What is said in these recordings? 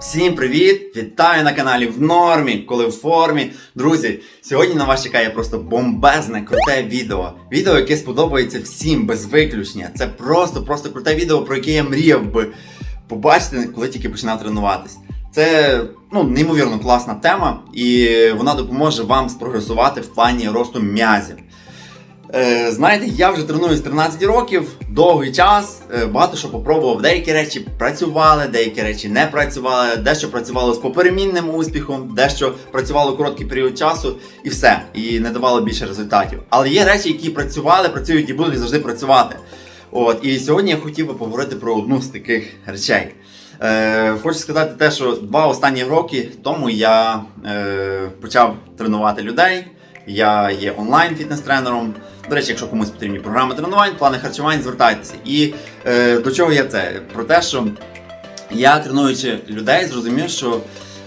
Всім привіт! Вітаю на каналі в нормі, коли в формі. Друзі, сьогодні на вас чекає просто бомбезне, круте відео. Відео, яке сподобається всім без виключення. Це просто, просто круте відео, про яке я мріяв би побачити, коли тільки починав тренуватись. Це ну, неймовірно класна тема, і вона допоможе вам спрогресувати в плані росту м'язів. Е, знаєте, я вже треную з 13 років, довгий час, е, багато що попробував. Деякі речі працювали, деякі речі не працювали, дещо працювало з поперемінним успіхом, дещо працювало короткий період часу і все, і не давало більше результатів. Але є речі, які працювали, працюють і будуть завжди працювати. От, і сьогодні я хотів би поговорити про одну з таких речей. Е, хочу сказати те, що два останні роки тому я е, почав тренувати людей. Я є онлайн фітнес-тренером. До речі, якщо комусь потрібні програми тренувань, плани харчувань, звертайтеся. І е, до чого я це? Про те, що я тренуючи людей, зрозумів, що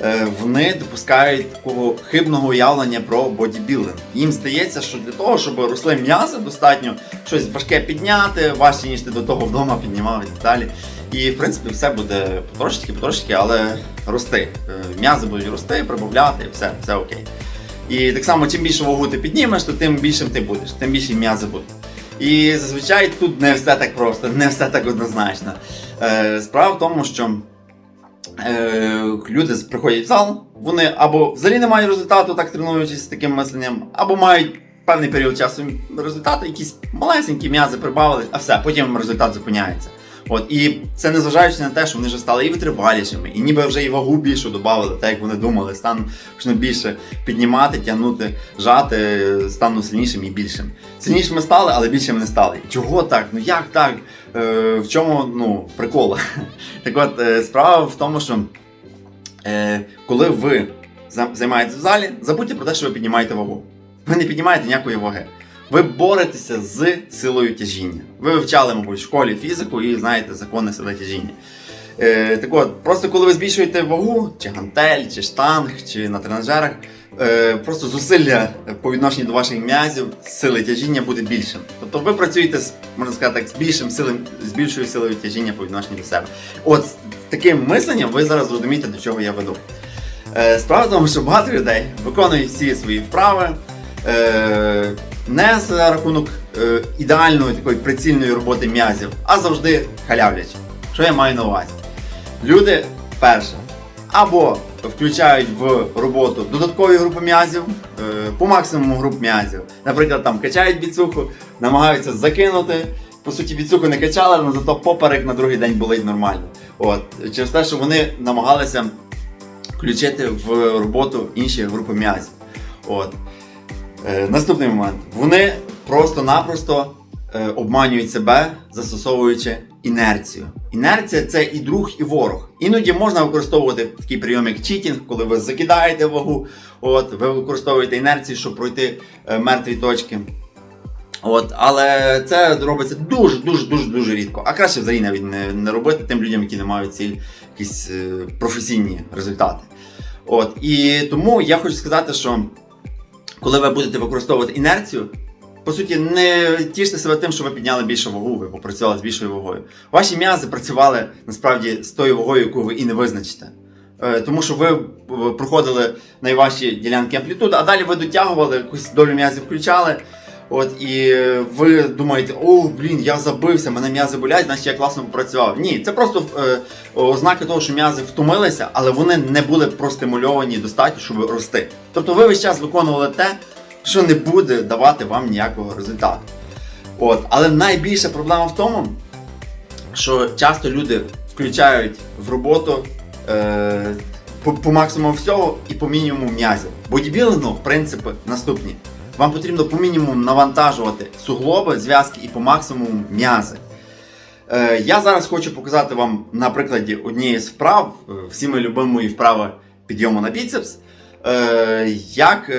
е, вони допускають такого хибного уявлення про бодібілдинг. Їм здається, що для того, щоб росли м'язи, достатньо щось важке підняти, важче, ніж ти до того вдома піднімав і так далі. І в принципі все буде потрошечки, потрошечки, але рости. Е, М'язи будуть рости, прибавляти, все, все окей. І так само, чим більше вагу ти піднімеш, то тим більшим ти будеш, тим більше м'язи будуть. І зазвичай тут не все так просто, не все так однозначно. Е, справа в тому, що е, люди приходять в зал, вони або взагалі не мають результату, так тренуючись з таким мисленням, або мають певний період часу результати, якісь малесенькі м'язи прибавили, а все, потім результат зупиняється. От, і це незважаючи на те, що вони вже стали і витривалішими, і ніби вже і вагу більшу додали, так як вони думали, стану більше піднімати, тягнути, жати, стану сильнішим і більшим. Сильнішими стали, але більшими не стали. Чого так? Ну як так? Е, в чому ну, прикол? Так от, е, справа в тому, що е, коли ви займаєтесь в залі, забудьте про те, що ви піднімаєте вагу. Ви не піднімаєте ніякої ваги. Ви боретеся з силою тяжіння. Ви вивчали, мабуть, в школі фізику і знаєте закони сили тяжіння. Е, так от, просто коли ви збільшуєте вагу, чи гантель, чи штанг, чи на тренажерах, е, просто зусилля по відношенню до ваших м'язів, сили тяжіння буде більшим. Тобто ви працюєте з, можна сказати так, з більшим силем, з більшою силою тяжіння по відношенню до себе. От з таким мисленням ви зараз зрозумієте, до чого я веду. Е, справа в тому, що багато людей виконують всі свої вправи. Е, не за рахунок е, ідеальної такої прицільної роботи м'язів, а завжди халявлячи. Що я маю на увазі? Люди перше або включають в роботу додаткові групи м'язів, е, по максимуму груп м'язів. Наприклад, там качають біцуху, намагаються закинути. По суті, біцуху не качали, але зато поперек на другий день болить нормально. От. Через те, що вони намагалися включити в роботу інші групи м'язів. От. Е, наступний момент. Вони просто-напросто е, обманюють себе, застосовуючи інерцію. Інерція це і друг, і ворог. Іноді можна використовувати такий прийом, як читінг, коли ви закидаєте вагу, от, ви використовуєте інерцію, щоб пройти е, мертві точки. От, але це робиться дуже дуже дуже рідко. А краще взагалі навіть не, не робити тим людям, які не мають ціль якісь професійні результати. От, і тому я хочу сказати, що коли ви будете використовувати інерцію, по суті, не тіште себе тим, що ви підняли більше вагу, ви попрацювали з більшою вагою. Ваші м'язи працювали насправді з тою вагою, яку ви і не визначите. Е, Тому що ви проходили найважчі ділянки амплітуди, а далі ви дотягували, якусь долю м'язів включали. От і е, ви думаєте, о, блін, я забився, мене м'язи болять, значить я класно попрацював. Ні, це просто е, ознаки того, що м'язи втомилися, але вони не були простимульовані достатньо, щоб рости. Тобто ви весь час виконували те, що не буде давати вам ніякого результату. От, але найбільша проблема в тому, що часто люди включають в роботу е, по, по максимуму всього і по мінімуму м'язів. Бодібілингу принципи наступні. Вам потрібно по мінімуму навантажувати суглоби, зв'язки і по максимуму м'язи. Е, я зараз хочу показати вам на прикладі однієї з вправ, е, всі ми любимо мої вправи підйому на біцепс, е, як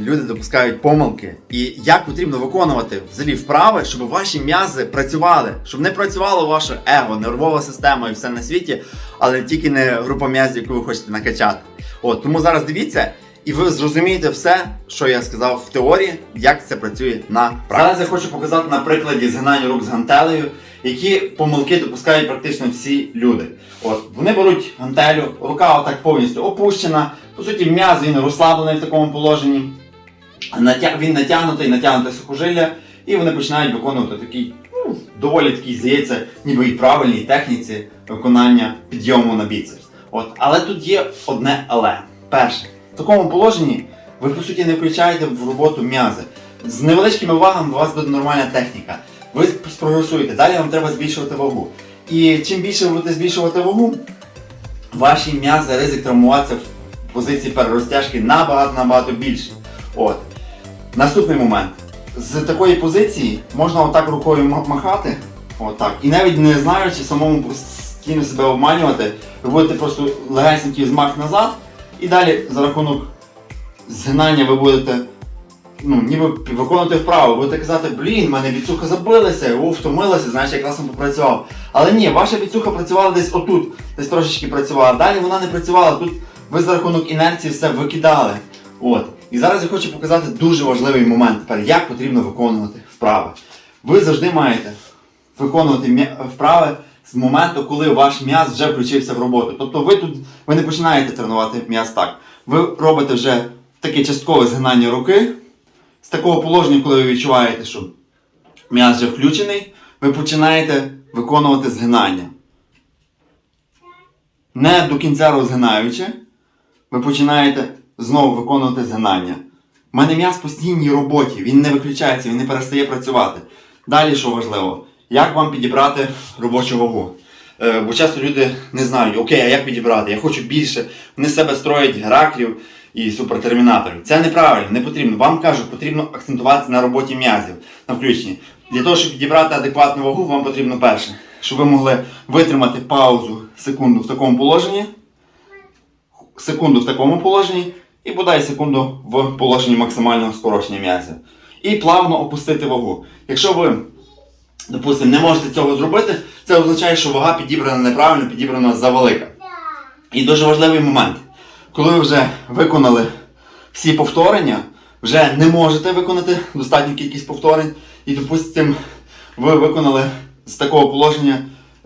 люди допускають помилки і як потрібно виконувати взагалі вправи, щоб ваші м'язи працювали, щоб не працювало ваше его, нервова система і все на світі, але тільки не група м'язів, яку ви хочете накачати. От, тому зараз дивіться. І ви зрозумієте все, що я сказав в теорії, як це працює на практиці. Зараз я хочу показати на прикладі згинання рук з гантелею, які помилки допускають практично всі люди. От, вони беруть гантелю, рука отак повністю опущена, по суті, м'яз він розслаблений в такому положенні. Він натягнутий, натягнуте сухожилля, і вони починають виконувати такий, ну, доволі такий, здається, ніби і правильній техніці виконання підйому на біцепс. От. Але тут є одне але. Перше, в такому положенні ви по суті не включаєте в роботу м'язи. З невеличкими вагами у вас буде нормальна техніка. Ви спрогресуєте, далі вам треба збільшувати вагу. І чим більше ви будете збільшувати вагу, ваші м'язи, ризик травмуватися в позиції перерозтяжки набагато-набагато більший. От. Наступний момент. З такої позиції можна отак рукою ма- махати, отак, і навіть не знаючи самому постійно себе обманювати, ви будете просто легесенький змах назад, і далі за рахунок згинання ви будете ну, ніби виконувати вправо, будете казати, блін, мене біцуха забилася, о, втомилася, знаєш, якраз там попрацював. Але ні, ваша біцуха працювала десь отут, десь трошечки працювала. Далі вона не працювала, тут ви за рахунок інерції все викидали. От. І зараз я хочу показати дуже важливий момент тепер, як потрібно виконувати вправи. Ви завжди маєте виконувати вправи з моменту, коли ваш м'яз вже включився в роботу. Тобто ви тут ви не починаєте тренувати м'яз так. Ви робите вже таке часткове згинання руки. З такого положення, коли ви відчуваєте, що м'яз вже включений, ви починаєте виконувати згинання. Не до кінця розгинаючи, ви починаєте знову виконувати згинання. У мене м'яз в постійній роботі, він не виключається, він не перестає працювати. Далі, що важливо, як вам підібрати робочу вагу? Е, бо часто люди не знають, окей, а як підібрати? Я хочу більше. Вони себе строять Гераклів і супертермінаторів. Це неправильно, не потрібно. Вам кажуть, потрібно акцентуватися на роботі м'язів, на включенні. Для того, щоб підібрати адекватну вагу, вам потрібно перше, щоб ви могли витримати паузу секунду в такому положенні, секунду в такому положенні і бодай секунду в положенні максимального скорочення м'язів. І плавно опустити вагу. Якщо ви, допустимо, не можете цього зробити, це означає, що вага підібрана неправильно, підібрана завелика. І дуже важливий момент. Коли ви вже виконали всі повторення, вже не можете виконати достатню кількість повторень, і, допустимо, ви виконали з такого положення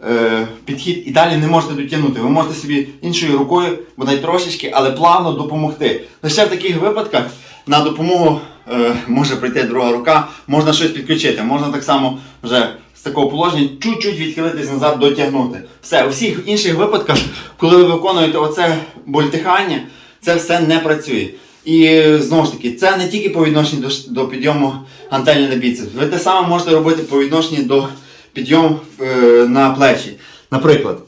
е, підхід і далі не можете дотягнути. Ви можете собі іншою рукою, бодай трошечки, але плавно допомогти. Лише в таких випадках на допомогу е, може прийти друга рука, можна щось підключити, можна так само вже з такого положення чуть-чуть відхилитись назад, дотягнути. Все, у всіх інших випадках, коли ви виконуєте оце больтихання, це все не працює. І е, знову ж таки, це не тільки по відношенню до, до підйому гантелі на біцепс. Ви те саме можете робити по відношенню до підйому е, на плечі. Наприклад,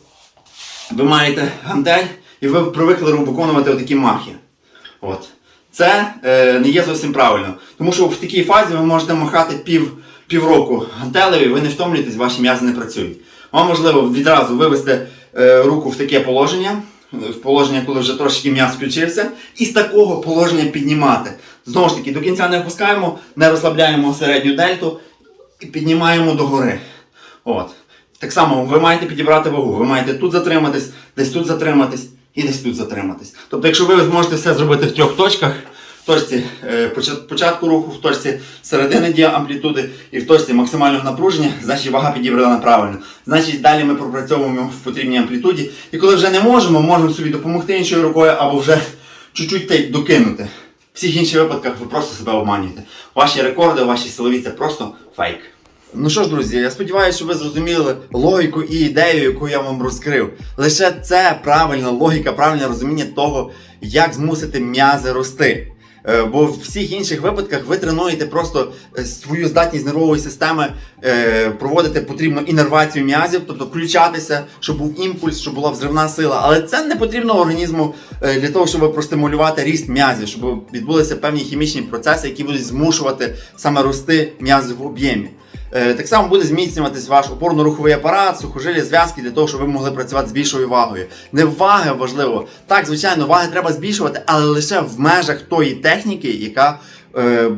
ви маєте гантель і ви привикли виконувати отакі махи. От. Це е, не є зовсім правильно. Тому що в такій фазі ви можете махати пів, півроку гантелею, ви не втомлюєтесь, ваші м'язи не працюють. Вам можливо відразу вивести е, руку в таке положення, в положення, коли вже трошки м'яз включився, і з такого положення піднімати. Знову ж таки, до кінця не опускаємо, не розслабляємо середню дельту і піднімаємо догори. От. Так само ви маєте підібрати вагу. Ви маєте тут затриматись, десь тут затриматись і десь тут затриматись. Тобто, якщо ви зможете все зробити в трьох точках, в точці е, початку руху, в точці середини дія амплітуди і в точці максимального напруження, значить вага підібрана правильно. Значить, далі ми пропрацьовуємо в потрібній амплітуді. І коли вже не можемо, можемо собі допомогти іншою рукою або вже чуть-чуть докинути. В всіх інших випадках ви просто себе обманюєте. Ваші рекорди, ваші силові це просто фейк. Ну що ж, друзі, я сподіваюся, що ви зрозуміли логіку і ідею, яку я вам розкрив. Лише це правильна логіка, правильне розуміння того, як змусити м'язи рости. Е, Бо в всіх інших випадках ви тренуєте просто е, свою здатність нервової системи е, проводити потрібно інервацію м'язів, тобто включатися, щоб був імпульс, щоб була взривна сила. Але це не потрібно організму для того, щоб простимулювати ріст м'язів, щоб відбулися певні хімічні процеси, які будуть змушувати саме рости м'язи в об'ємі. Е, Так само буде зміцнюватись ваш опорно-руховий апарат, сухожилі, зв'язки для того, щоб ви могли працювати з більшою вагою. Не ваги важливо. Так, звичайно, ваги треба збільшувати, але лише в межах тої техніки, яка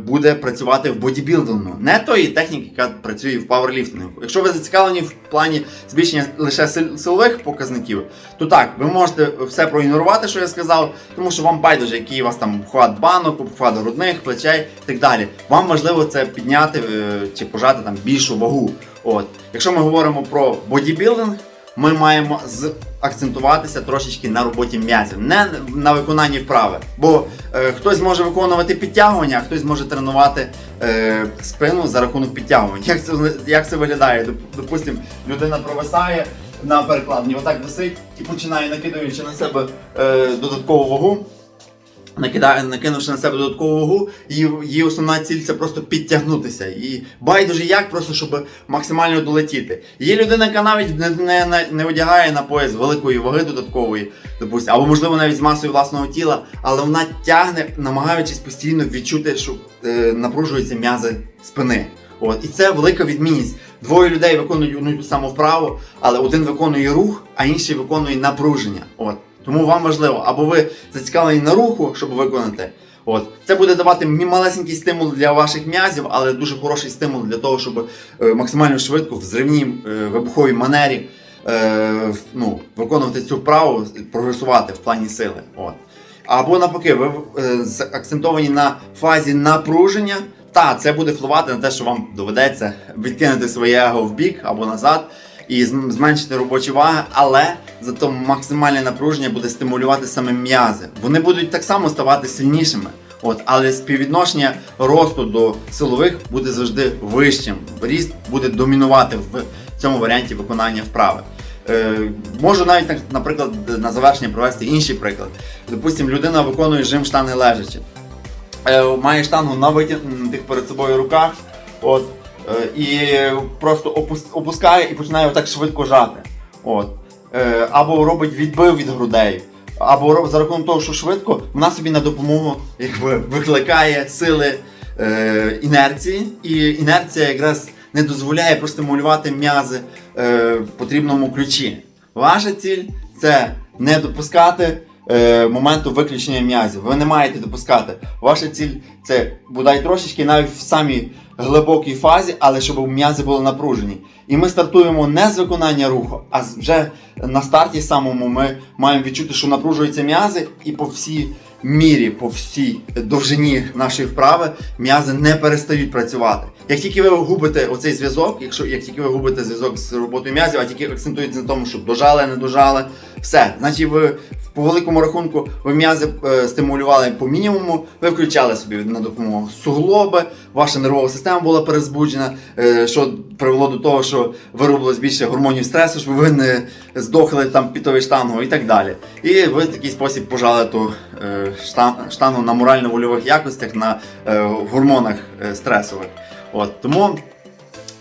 буде працювати в бодібілдингу, не тої техніки, яка працює в пауерліфтингу. Якщо ви зацікавлені в плані збільшення лише сил- силових показників, то так, ви можете все проігнорувати, що я сказав, тому що вам байдуже, який у вас там вхват банок, вхват грудних, плечей і так далі. Вам важливо це підняти е, чи пожати там більшу вагу. От. Якщо ми говоримо про бодібілдинг, ми маємо акцентуватися трошечки на роботі м'язів, не на виконанні вправи. Бо е, хтось може виконувати підтягування, а хтось може тренувати е, спину за рахунок підтягувань. Як це, як це виглядає? Допустимо, Допустим, людина провисає на перекладні, отак висить і починає накидуючи на себе е, додаткову вагу. Накидає, накинувши на себе додаткову вагу, її, її основна ціль це просто підтягнутися. І байдуже як, просто щоб максимально долетіти. Є людина, яка навіть не, не, не, одягає на пояс великої ваги додаткової, допустим, або можливо навіть з масою власного тіла, але вона тягне, намагаючись постійно відчути, що е, напружуються м'язи спини. От. І це велика відмінність. Двоє людей виконують одну ту саму вправу, але один виконує рух, а інший виконує напруження. От. Тому вам важливо, або ви зацікавлені на руху, щоб виконати. От. Це буде давати малесенький стимул для ваших м'язів, але дуже хороший стимул для того, щоб е, максимально швидко в зривній е, вибуховій манері е, ну, виконувати цю вправу, прогресувати в плані сили. От. Або навпаки, ви акцентовані на фазі напруження. Та, це буде впливати на те, що вам доведеться відкинути своє его в бік або назад і зменшити робочі ваги, але зато максимальне напруження буде стимулювати саме м'язи. Вони будуть так само ставати сильнішими. От, але співвідношення росту до силових буде завжди вищим. Ріст буде домінувати в цьому варіанті виконання вправи. Е, можу навіть наприклад, на завершення провести інший приклад. Допустим, людина виконує жим штанги лежачи. Е, має штангу на витягнутих перед собою руках, от, і просто опускає і починає отак швидко жати. От. Е, або робить відбив від грудей, або за рахунок того, що швидко, вона собі на допомогу якби, викликає сили е, інерції, і інерція якраз не дозволяє простимулювати м'язи е, в потрібному ключі. Ваша ціль це не допускати е, моменту виключення м'язів. Ви не маєте допускати. Ваша ціль це бодай трошечки навіть в самій глибокій фазі, але щоб м'язи були напружені. І ми стартуємо не з виконання руху, а вже на старті самому ми маємо відчути, що напружуються м'язи, і по всій мірі, по всій довжині нашої вправи м'язи не перестають працювати. Як тільки ви губите оцей зв'язок, якщо як тільки ви губите зв'язок з роботою м'язів, а тільки акцентуєте на тому, щоб дожали, не дожали, все, значить ви по великому рахунку ви м'язи е, стимулювали по мінімуму, ви включали собі на допомогу суглоби, ваша нервова система була перезбуджена, е, що привело до того, що виробилось більше гормонів стресу, щоб ви не здохли там пітові штангу і так далі. І ви в такий спосіб пожали ту е, штангу на морально-вольових якостях, на е, гормонах е, стресових. От тому.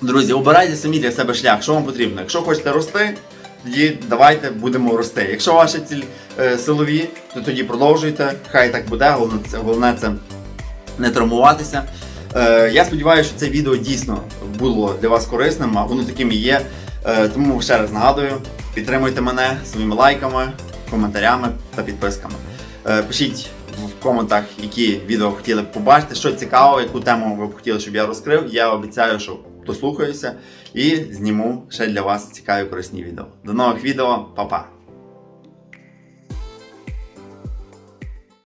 Друзі, обирайте самі для себе шлях, що вам потрібно. Якщо хочете рости, тоді давайте будемо рости. Якщо ваші ціль е, силові, то тоді продовжуйте. Хай так буде. Головне це, головне це не травмуватися. Е, я сподіваюся, що це відео дійсно було для вас корисним, а воно таким і є. Е, тому ще раз нагадую, підтримуйте мене своїми лайками, коментарями та підписками. Е, пишіть в коментах, які відео хотіли б побачити, що цікаво, яку тему ви б хотіли, щоб я розкрив. Я обіцяю, що дослухаюся і зніму ще для вас цікаві корисні відео. До нових відео, па-па!